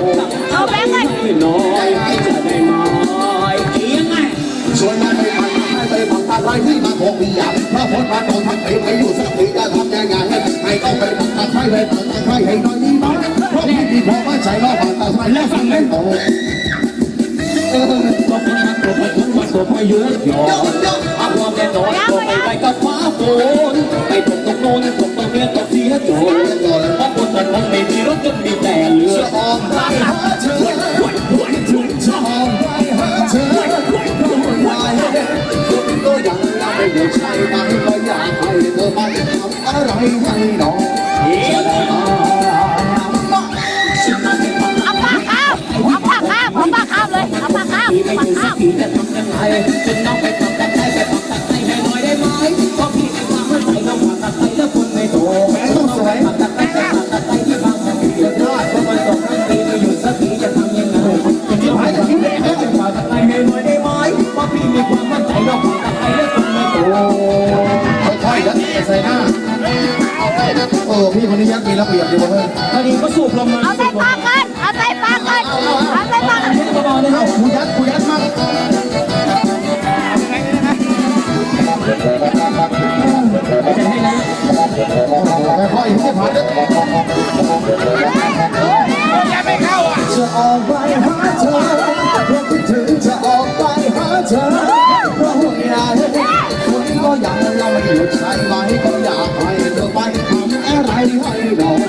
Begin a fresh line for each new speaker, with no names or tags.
นเอาแบงค์กันน้อยจะได้มอยยังไง
ชวนมาไปพันให้ไปพันตาไล่ที่มาโขกมีอยากถ้าพ้นมาโดนทักไปไปอยู่สักทีจะทำยังไงให้ต้องไปพันตาไล่ไปพันตาไล่ให้น้อยนี้น้อยเพราะพี่มีพอมาใส่ล้อพันตาไล่แล้วฟังไหมโอ้
ก็พันมาตัวไปทั้งวันตัวไปเยอะหยอก
ได้ใช่ไหมก็อยากให้เธอมาทำอะไรให้น้อง
จะได้มาฉันมาให้ฟังเอาปากข้าวเอาปากข้าวเอาปากข้าวเลยเอาปากข้าวพี่ไม่ปากข้าวทีจะทำยังไงจนน้องไปทำตะไครไปทำตะไคร้ให้หน่อยได้ไหมเพราะพี่ในความมั่นใจน้องทำตะไครแล้วคนไม่โตแม้ต้องสวยทำตะไคร้แต่ทำตะไครที่บางคนเดือดร้อนเพราะมันตกทั้งปีไม่หยุดสักทีจะทำยังไงจะหายแต่ที่ไหนให้เป็นฝ่าตะไคร้ให้หน่อยได้ไหมเพราะพี่มีความ
ส่หน้าเออพี่คนนี้ยัดมีระเบียบดีกว่าเพื่อน
พอดีก็สูบลงมาเอาใส่ปากกัน
เอาใส่ปากกัน
เอาใส
่ปากกัน
เบาๆเลยคเอารับ
คุยัดคุยัดมาก
จะให้นะ
ค่อยๆที่ผ่านจะออกไปหาเธอเพราะคิดถึงจะออกไปหาเธอ เราไม่หยุดใช่ไหมก็อยากให้เธอไปทำอะไรให้เรา